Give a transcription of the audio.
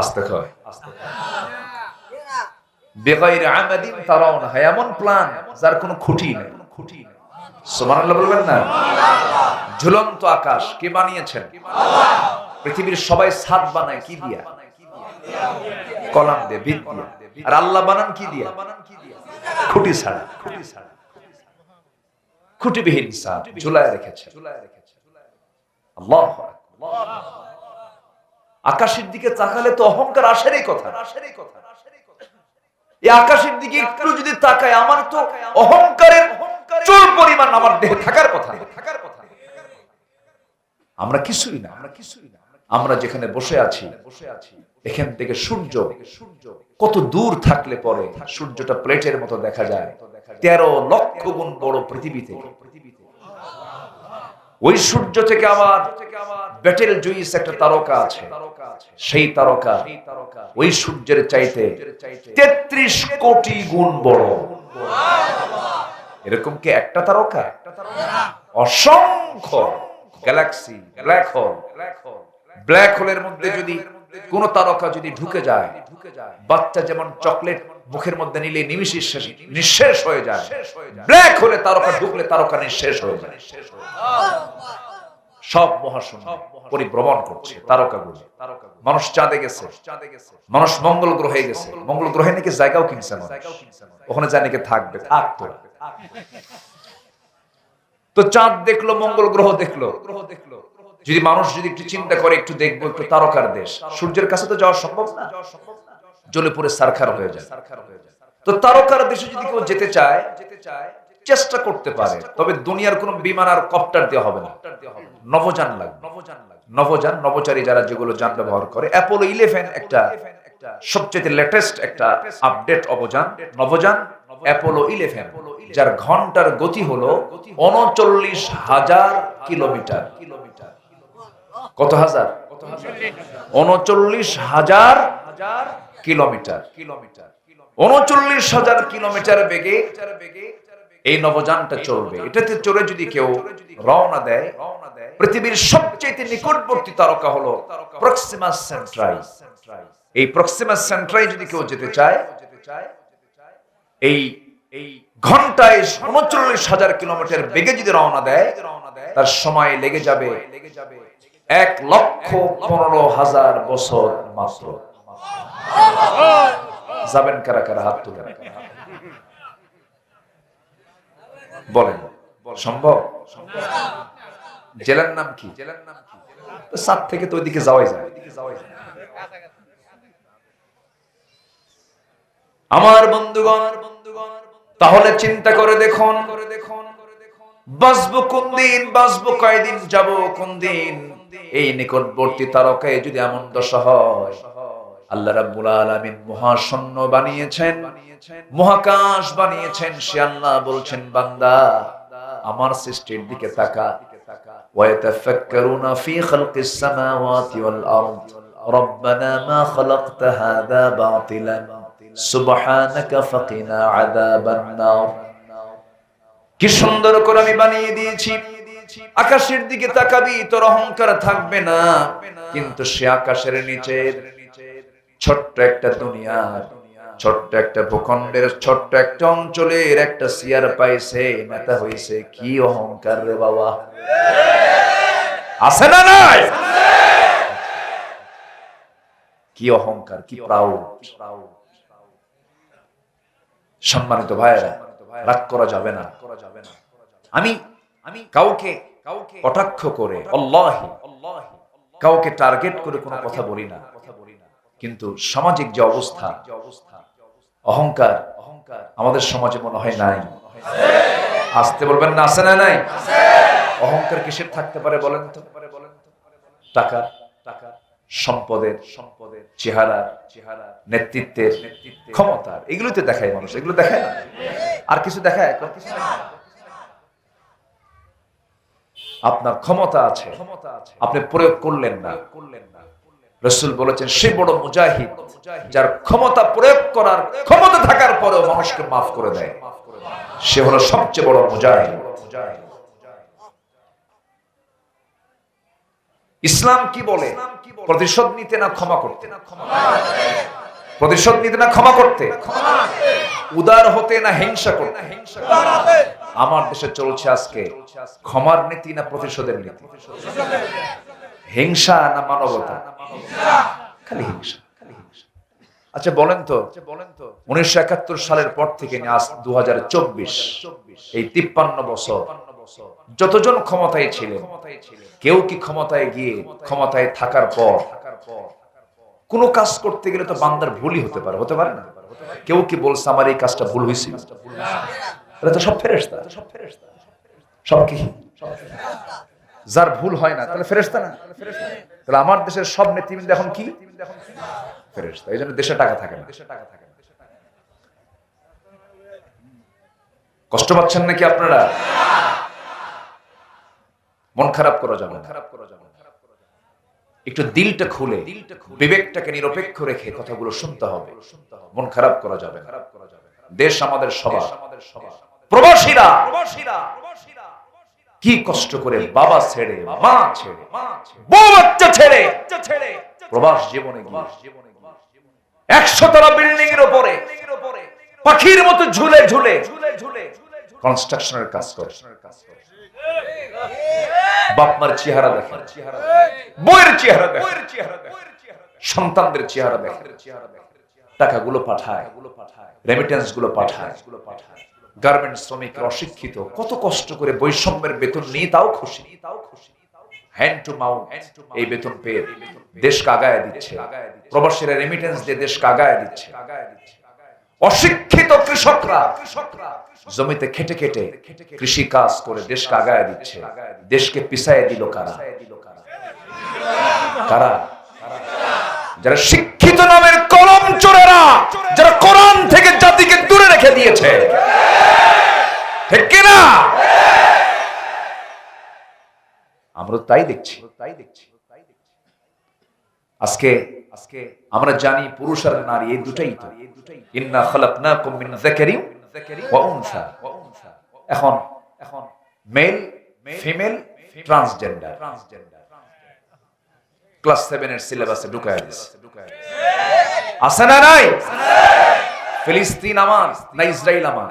আস্তে আমাদিন তারাউনা এমন প্ল্যান যার কোনো খুঁটি নেই। খুঁটি নেই সুবহানাল্লাহ বলবেন না? ঝুলন্ত আকাশ, কে বানিয়েছেন? পৃথিবীর সবাই ছাদ বানায়, কি দিয়া? কলাম দিয়ে, ভিত দিয়ে। আর আল্লাহ বানান কি দিয়া? খুঁটি ছাড়া। খুঁটি ছাড়া খুঁটিবিহীন ছাদ ঝুলায় রেখেছে। আল্লাহ আকাশের দিকে তাকালে তো অহংকার আসেরই কথা আসেরই কথা। এই আকাশের দিকে একটু যদি তাকায়, আমার তো অহংকারের চুল পরিমাণ আমার দেহে থাকার কথা। থাকার কথা আমরা কিছুই না। আমরা কিছুই না আমরা যেখানে বসে আছি বসে আছি এখান থেকে সূর্য সূর্য কত দূর থাকলে পরে সূর্যটা প্লেটের মতো দেখা যায়। তেরো লক্ষ গুণ বড় পৃথিবী থেকে। ওই সূর্য থেকে আবার ব্যাটেল জুইস একটা তারকা আছে। সেই তারকা, ওই সূর্যের চাইতে তেত্রিশ কোটি গুণ বড়। এরকম কি একটা তারকা? অসংখ্য। Galaxy, black hole. ব্ল্যাক হোলের মধ্যে যদি কোন তারকা যদি ঢুকে যায়, বাচ্চা যেমন চকলেট মুখের মধ্যে নিলে নিমিশেষ নিঃশেষ হয়ে যায়। ব্ল্যাক হোলে তারকা, ঢুকলে তারকা নিঃশেষ হয়ে যায়। সব মহাশূন্য পরিভ্রমণ করছে, তারকাগুলো। মানুষ চাঁদে গেছে। মানুষ মঙ্গল গ্রহে গেছে। মঙ্গল গ্রহে নাকি জায়গাও কিনছে। ওখানে যায় নাকি থাকবে থাকতো তো চাঁদ দেখল, মঙ্গল গ্রহ দেখল গ্রহ দেখল। যদি মানুষ যদি একটু চিন্তা করে, একটু দেখব, একটু তারকার দেশ। সূর্যের কাছে তো যাওয়া সম্ভব না। জ্বলে পুরে সারখার হয়ে যায়। তো তারকার দেশে যদি কেউ যেতে চায় যেতে চায় চেষ্টা করতে পারে, তবে দুনিয়ার কোন বিমান আর কপ্টার দেওয়া হবে না। নবযান লাগবে। নবযান, নবচারী যারা যেগুলো যান ব্যবহার করে অ্যাপোলো ইলেভেন একটা সবচেয়ে লেটেস্ট একটা আপডেট অবযান, নবযান অ্যাপোলো ইলেভেন যার ঘণ্টার গতি হলো উনচল্লিশ হাজার কিলোমিটার কিলোমিটার। কত হাজার? উনচল্লিশ হাজার কিলোমিটার। কিলোমিটার উনচল্লিশ হাজার কিলোমিটার বেগে এই নবযানটা চলবে। এটাতে চলে যদি কেউ রওনা দেয়, পৃথিবীর সবচেয়ে নিকটবর্তী তারকা হলো প্রক্সিমাস সেন্ট্রাই এই প্রক্সিমাস সেন্ট্রাই যদি কেউ যেতে চায় এই এই ঘন্টায় উনচল্লিশ হাজার কিলোমিটার বেগে যদি রওনা দেয়, তার সময় লেগে যাবে এক লক্ষ পনেরো হাজার বছর মাত্র। যাবেন কারা কারা? হাত তুলে বলেন, সম্ভব? জেলার নাম কি? জেলার নাম কি সাত থেকে তো ওইদিকে যাওয়াই যায়। আমার বন্ধুগণ, তাহলে চিন্তা করে দেখুন করে দেখুন, বাঁচবো কোন দিন, বাঁচবো কয়দিন, যাব কোন দিন? এই নিকটবর্তী তারকায় যদি এমন দশা হয় আল্লাহ রাব্বুল আলামিন মহাশূন্য বানিয়েছেন, মহাকাশ বানিয়েছেন, সে আল্লাহ বলছেন, বান্দা, আমার সৃষ্টির দিকে তাকা। ফি সামাওয়াতি ওয়াল আরদ। মা বাতিলান। সুবহানাকা ফাকিনা আযাবান নার। কি সুন্দর করে আমি বানিয়ে দিয়েছি। আকাশের দিকে তাকাবি, তোর অহংকার থাকবে না। কিন্তু সে আকাশের নিচের ছোট্ট একটা দুনিয়া, ছোট্ট একটা ভূখণ্ডের, ছোট্ট একটা অঞ্চলের একটা সিয়ার পাইছে, নেতা হইছে, কি অহংকার রে বাবা। আছে না নাই? কি অহংকার, কি প্রাউড সম্মানিত ভাইয়েরা, রাগ করা যাবে না। আমি আমি কাউকে কাউকে কটাক্ষ করে, আল্লাহি, কাউকে টার্গেট করে কোনো কথা বলি না। কিন্তু সামাজিক যে অবস্থা, অহংকার অহংকার আমাদের সমাজে মনে হয় নাই। আসতে বলবেন না, আছে না নাই? অহংকার কিসের থাকতে পারে বলেন তো? টাকা টাকা সম্পদের সম্পদের চেহারা চেহারা নেতৃত্বের, ক্ষমতার, এগুলোতে দেখায় মানুষ, এগুলো দেখায় না? আর কিছু দেখায়? কিছু? আপনার ক্ষমতা আছে, আপনি প্রয়োগ করলেন না করলেন না। রসুল বলেছেন, সে বড় মুজাহিদ, যার ক্ষমতা প্রয়োগ করার ক্ষমতা থাকার পরেও মানুষকে মাফ করে দেয়। সে হলো সবচেয়ে বড় মুজাহিদ। ইসলাম কি বলে? প্রতিশোধ নিতে না ক্ষমা করতে? প্রতিশোধ নিতে না ক্ষমা করতে? উদার হতে না হিংসা করতে? আমার দেশে চলছে আজকে ক্ষমার নীতি না প্রতিশোধের নীতি? হিংসা না মানবতা? খালি হিংসা আচ্ছা বলেন তো বলেন তো, উনিশশো একাত্তর সালের পর থেকে আজ দু এই তিপ্পান্ন বছর, যতজন ক্ষমতায় ছিলেন, কেউ কি ক্ষমতায় গিয়ে ক্ষমতায় থাকার পর, কোন কাজ করতে গেলে তো বান্দার ভুলই হতে পারে হতে পারে না? কেউ কি বলছে, আমার এই কাজটা ভুল হয়েছিল সব ফেরেস্তা সব ফেরেস্তা সব কি? যার ভুল হয় না, তাহলে ফেরেস্তা না। তাহলে আমার দেশের সব নেতৃবৃন্দ এখন কি? ফেরেস্তা এই জন্য দেশে টাকা থাকে না। কষ্ট পাচ্ছেন নাকি আপনারা? মন খারাপ করা যাবে খারাপ করা যাবে একটু দিলটা খুলে, বিবেকটাকে নিরপেক্ষ রেখে কথাগুলো শুনতে হবে। মন খারাপ করা যাবে। দেশ আমাদের সবার। প্রবাসীরা প্রবাসীরা! কি কষ্ট করে বাবা ছেড়ে, মা ছেড়ে, বউ বাচ্চা ছেড়ে প্রবাস জীবনে একশো তলা বিল্ডিং এর উপরে পাখির মতো ঝুলে ঝুলে কনস্ট্রাকশনের কাজ করে। বাপমার চেহারা দেখে। বইয়ের চেহারা দেখে। সন্তানদের চেহারা দেখে। টাকাগুলো পাঠায় রেমিটেন্সগুলো পাঠায়। গার্মেন্ট শ্রমিক অশিক্ষিত, কত কষ্ট করে বৈষম্যের বেতন নিয়ে তাও খুশি। হ্যান্ড টু মাউথ এই বেতন পেয়ে দেশকে আগায় দিচ্ছে। প্রবাসীরা রেমিটেন্স দিয়ে দেশকে আগায় দিচ্ছে। অশিক্ষিত কৃষকরা জমিতে খেটে খেটে কৃষি কাজ করে দেশকে আগায় দিচ্ছে। দেশকে পিছায় দিল কারা? কারা? যারা শিক্ষিত নামের কলম চোরেরা, যারা কোরআন থেকে জাতিকে দূরে রেখে দিয়েছে। ঠিক কিনা? আমরা তাই দেখছি। তাই দেখছি আজকে আজকে আমরা জানি পুরুষ আর নারী এই দুটাই তো। ইন্না খালাকনাকুম মিন যাকারিন ওয়া উনসা। এখন এখন মেল, ফিমেল, ট্রান্সজেন্ডার। ক্লাস 7 এর সিলেবাসে ঢুকায় দিছে আছে না নাই? ফিলিস্তিন আমার না ইসরাইল আমার।